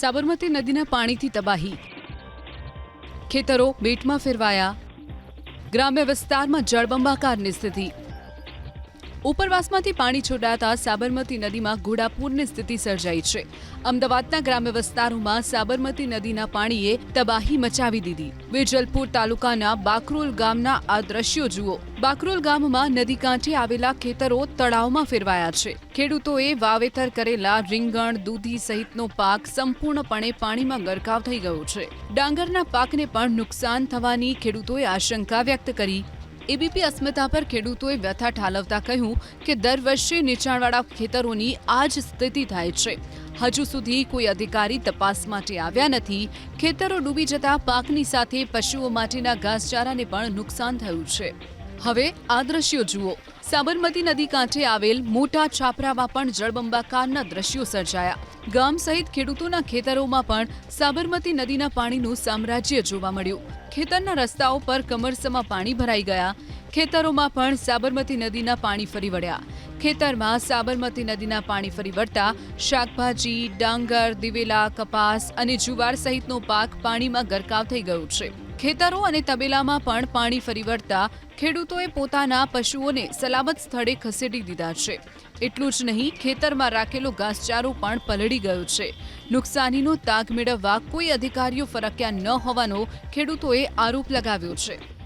સાબરમતી નદીના પાણીથી તબાહી. ખેતરો બેટમાં ફેરવાયા. ગ્રામ્ય વિસ્તારમાં જળબંબાકારની સ્થિતિ. ઉપરવાસમાંથી પાણી છોડાતા સાબરમતી નદીમાં ઘોડાપૂરની સ્થિતિ સર્જાઈ છે. અમદાવાદના ગ્રામ્ય વિસ્તારોમાં સાબરમતી નદીના પાણીએ તબાહી મચાવી દીધી. વેજલપુર તાલુકાના બાકરોલ ગામના આ દ્રશ્યો જુઓ. બાકરોલ ગામમાં નદી કાંઠે આવેલા ખેતરો તળાવમાં ફેરવાયા છે. ખેડૂતોએ વાવેતર કરેલા રીંગણ, દૂધી સહિતનો પાક સંપૂર્ણપણે પાણીમાં ગરકાવ થઈ ગયો છે. ડાંગરના પાકને પણ નુકસાન થવાની ખેડૂતોએ આશંકા વ્યક્ત કરી એબીપી અસ્મિતા પર ખેડૂતોએ વ્યથા ઠાલવતા કહ્યું કે દર વર્ષે નીચાણવાળા ખેતરોની આ જ સ્થિતિ થાય છે. હજુ સુધી કોઈ અધિકારી તપાસ માટે આવ્યા નથી. ખેતરો ડૂબી જતા પાકની સાથે પશુઓ માટેના ઘાસચારાને પણ નુકસાન થયું છે. હવે આ દ્રશ્યો જુઓ. સાબરમતી નદી કાંઠે આવેલ મોટા છાપરામાં પણ જળબંબાકારના દ્રશ્યો સર્જાયા. ગામ સહિત ખેડૂતોના ખેતરોમાં પણ સાબરમતી નદીના પાણીનું સામ્રાજ્ય જોવા મળ્યું. ખેતરના રસ્તાઓ પર કમરસમાં પાણી ભરાઈ ગયા. ખેતરોમાં પણ સાબરમતી નદીના પાણી ફરી વળ્યા. ખેતરમાં સાબરમતી નદીના પાણી ફરી વળતા શાકભાજી, ડાંગર, દિવેલા, કપાસ અને જુવાર સહિતનો પાક પાણીમાં ગરકાવ થઈ ગયો છે. ખેતરો અને તબેલામાં પણ પાણી ફરી વળતા ખેડૂતોએ પોતાના પશુઓને સલામત સ્થળે ખસેડી દીધા છે. એટલું જ નહીં, ખેતરમાં રાખેલો ઘાસચારો પણ પલળી ગયો છે. નુકસાનીનો તાગ મેળવવા કોઈ અધિકારીઓ ફરક્યા ન હોવાનો ખેડૂતોએ આરોપ લગાવ્યો છે.